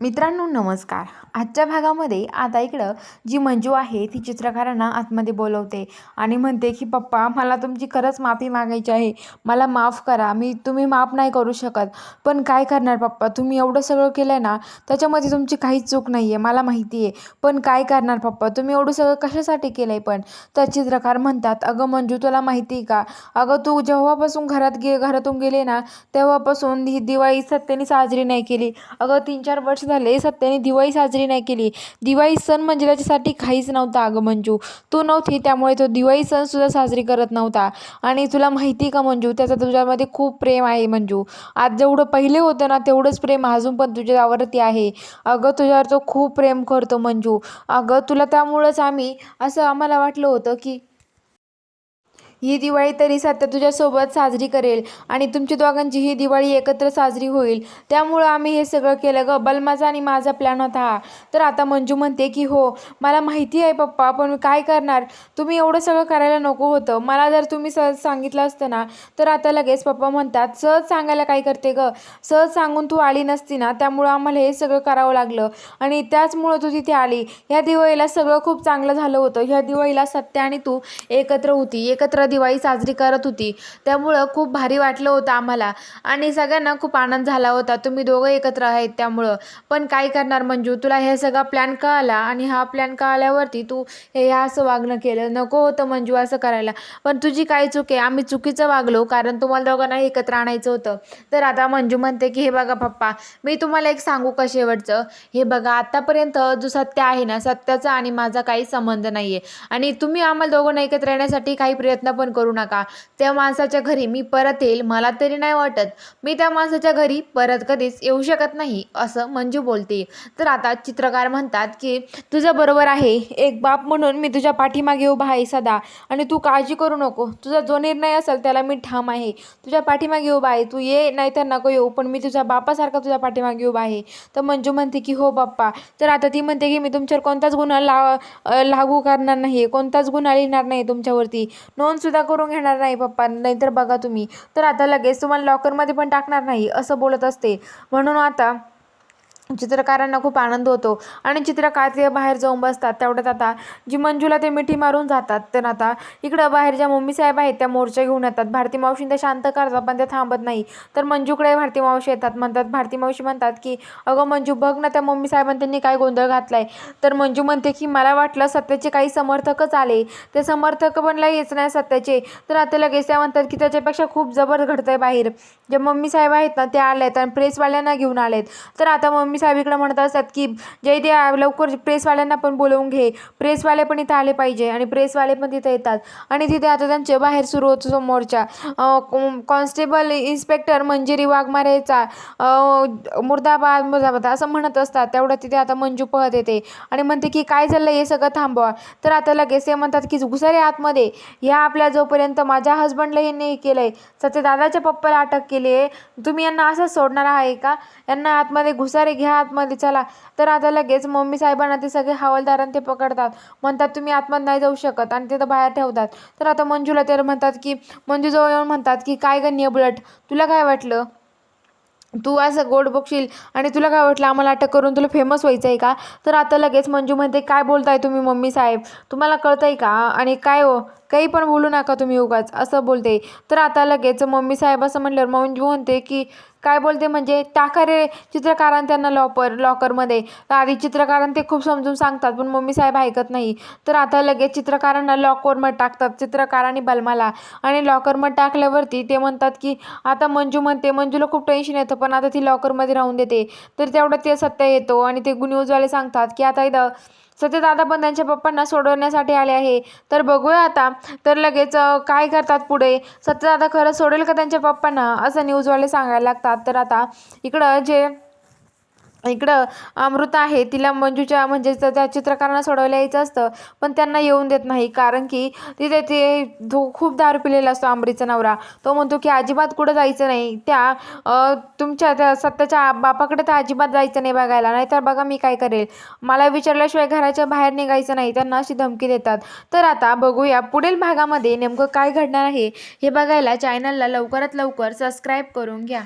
मित्रांनो नमस्कार. आजच्या भागामध्ये आता इकडं जी मंजू आहे ती चित्रकारांना आतमध्ये बोलवते आणि म्हणते की पप्पा मला तुमची खरंच माफी मागायची आहे. मला माफ करा. मी तुम्ही माफ नाही करू शकत. पण काय करणार पप्पा? तुम्ही एवढं सगळं केलं आहे ना त्याच्यामध्ये तुमची काहीच चूक नाही आहे मला माहिती आहे पण काय करणार पप्पा? तुम्ही एवढं सगळं कशासाठी केलं आहे पण? तर चित्रकार म्हणतात अगं मंजू तुला माहिती आहे का? अगं तू जेव्हापासून घरात गे घरातून गेले ना तेव्हापासून ही दिवाळी सत्याने साजरी नाही केली. अगं तीन चार वर्ष झाले. सत्याने दिवाळी साजरी नाही केली. दिवाळी सण म्हणजे त्याच्यासाठी काहीच नव्हता अगं मंजू. तू नव्हती त्यामुळे तो दिवाळी सणसुद्धा साजरी करत नव्हता. आणि तुला माहिती का मंजू त्याचा तुझ्यामध्ये खूप प्रेम आहे मंजू. आज जेवढं पहिले होतं ना तेवढंच प्रेम अजून पण तुझ्यावरती आहे. अगं तुझ्यावर तो खूप प्रेम करतो मंजू. अगं तुला त्यामुळंच आम्ही असं आम्हाला वाटलं होतं की ही दिवाळी तरी सत्य तुझ्यासोबत साजरी करेल आणि तुमची दोघांची ही दिवाळी एकत्र साजरी होईल. त्यामुळं आम्ही हे सगळं केलं गं. बलमाचा आणि माझा प्लॅन होता. हा तर आता मंजू म्हणते की हो मला माहिती आहे पप्पा पण काय करणार? तुम्ही एवढं सगळं करायला नको होतं. मला जर तुम्ही सहज सांगितलं असतं ना तर आता लगेच पप्पा म्हणतात सहज सांगायला काय करते गं? सहज सांगून तू आली नसती ना त्यामुळं आम्हाला हे सगळं करावं लागलं. आणि त्याचमुळं तू तिथे आली. ह्या दिवाळीला सगळं खूप चांगलं झालं होतं. ह्या दिवाळीला सत्य आणि तू एकत्र होती. एकत्र दिवाळी साजरी करत होती. त्यामुळं खूप भारी वाटलं होतं आम्हाला. आणि सगळ्यांना खूप आनंद झाला होता. तुम्ही दोघं एकत्र आहेत त्यामुळं. पण काय करणार मंजू? तुला हे सगळा प्लॅन कळाला? आणि हा प्लॅन कळाल्यावरती तू हे असं वागणं केलं. नको होतं मंजू असं करायला. पण तुझी काय चूक आहे? आम्ही चुकीचं वागलो कारण तुम्हाला दोघांना एकत्र आणायचं होतं. तर आता मंजू म्हणते की हे बघा पप्पा मी तुम्हाला एक सांगू का शेवटचं? हे बघा आत्तापर्यंत जो सत्य आहे ना सत्याचा आणि माझा काही संबंध नाही आहे आणि तुम्ही आम्हाला दोघांना एकत्र येण्यासाठी काही प्रयत्न पण करू नका. त्या माणसाच्या घरी मी परत येईल मला तरी नाही वाटत. मी त्या माणसाच्या घरी परत कधीच येऊ शकत नाही असं मंजू बोलते. तर आता चित्रकार म्हणतात की तुझं बरोबर आहे. एक बाप म्हणून मी तुझ्या पाठीमागे उभा आहे सदा. आणि तू काळजी करू नको. तुझा जो निर्णय असेल त्याला मी ठाम आहे. तुझ्या पाठीमागे उभा आहे. तू ये नाही तर नको येऊ पण मी तुझ्या बापासारखा तुझ्या पाठीमागे उभा आहे. तर मंजू म्हणते की हो बाप्पा. तर आता ती म्हणते की मी तुमच्यावर कोणताच गुन्हा ला लागू करणार नाही कोणताच गुन्हा लिहिणार नाही तुमच्यावरती. सुद्धा करून घेणार नाही पप्पा. नाहीतर बघा तुम्ही. तर आता लगेच तुम्हाला लॉकरमध्ये पण टाकणार नाही असं बोलत असते. म्हणून आता चित्रकारांना खूप आनंद होतो. आणि चित्रकार ते बाहेर जाऊन बसतात. तेवढ्यात आता जी मंजूला ते मिठी मारून जातात तर आता इकडं बाहेर ज्या मम्मी साहेब आहेत त्या मोर्चा घेऊन येतात. भारती मावशींना शांत करतात पण त्या थांबत नाही. तर मंजूकडे भारती मावशी येतात. म्हणतात भारती मावशी म्हणतात की अगं मंजू बघ ना त्या मम्मी साहेबांनी त्यांनी काय गोंधळ घातलाय. तर मंजू म्हणते की मला वाटलं सत्याचे काही समर्थकच आले. ते समर्थक पण लगेच नाही सत्याचे. तर आता लगेच त्या म्हणतात की त्याच्यापेक्षा खूप जबर घडतंय बाहेर. जे मम्मी साहेब आहेत ना ते आले आहेत आणि प्रेसवाल्यांना घेऊन आलेत. तर आता मम्मी साहेब इकडे म्हणत असतात की जय दे लवकर प्रेसवाल्यांना पण बोलवून घे. प्रेसवाले पण इथं आले पाहिजे आणि प्रेसवाले पण तिथे येतात. आणि तिथे आता त्यांचे बाहेर सुरू होतो समोरच्या. कॉन्स्टेबल इन्स्पेक्टर मंजिरी वाघमारेचा मुर्दाबाद मुर्दाबाद असं म्हणत असतात. तेवढं तिथे आता मंजू पहत येते आणि म्हणते की काय झालं हे सगळं थांबवा. तर आता लगेच ते म्हणतात की घुसारे आतमध्ये. या आपल्या जोपर्यंत माझ्या हस्बंडला यांनी हे केलं आहे सत्यदादाच्या पप्पाला अटक केली आहे तुम्ही यांना असंच सोडणार आहे का? यांना आतमध्ये घुसारे घ्या ह्या आतमध्ये चला. तर आता लगेच मम्मी साहेबांना ते सगळे हवालदारांना ते पकडतात. म्हणतात तुम्ही आतमध्ये नाही जाऊ शकत. आणि तिथं बाहेर ठेवतात. तर आता मंजूला ते म्हणतात की मंजू जवळ येऊन म्हणतात की काय गं बुलट तुला काय वाटलं? तू असं गोड बघशील आणि तुला काय वाटलं? आम्हाला अटक करून तुला फेमस व्हायचं आहे का? तर आता लगेच मंजू म्हणते काय बोलताय तुम्ही मम्मी साहेब? तुम्हाला कळतं आहे का? आणि काय हो? काही पण बोलू नका तुम्ही उगाच असं बोलते. तर आता लगेच मम्मी साहेब असं म्हणल्यावर मंजू म्हणते की काय बोलते म्हणजे टाका रे चित्रकारां त्यांना लॉकर लॉकरमध्ये. आधी चित्रकारां ते खूप समजून सांगतात पण मम्मी साहेब ऐकत नाही. तर आता लगेच चित्रकारांना लॉकरमध्ये टाकतात चित्रकार आणि बलमाला. आणि लॉकरमध्ये टाकल्यावरती ते म्हणतात की आता मंजू म्हणते मंजूला खूप टेन्शन येतं पण आता ती लॉकरमध्ये राहून देते. तर तेवढं ते सत्य येतो आणि ते न्यूजवाले सांगतात की आता इथं सत्यदादा पण त्यांच्या पप्पांना सोडवण्यासाठी आले आहे. तर बघूया आता. तर लगेच काय करतात पुढे? सत्यदादा खरं सोडेल का त्यांच्या पप्पांना? असं न्यूजवाले सांगायला लागतात. तर आता इकडं जे इकडं अमृता आहे. तिला मंजूच्या म्हणजे त्या चित्रकारांना सोडवायला यायचं असतं पण त्यांना येऊन देत नाही. कारण की तिथे ते धो खूप दारू पिलेला असतो अमृतचा नवरा. तो म्हणतो की अजिबात कुठं जायचं नाही. त्या तुमच्या त्या सत्याच्या बापाकडे तर अजिबात जायचं नाही बघायला. नाहीतर बघा मी काय करेल. मला विचारल्याशिवाय घराच्या बाहेर निघायचं नाही. त्यांना अशी धमकी देतात. तर आता बघूया पुढील भागामध्ये नेमकं काय घडणार आहे हे बघायला चॅनलला लवकरात लवकर सबस्क्राईब करून घ्या.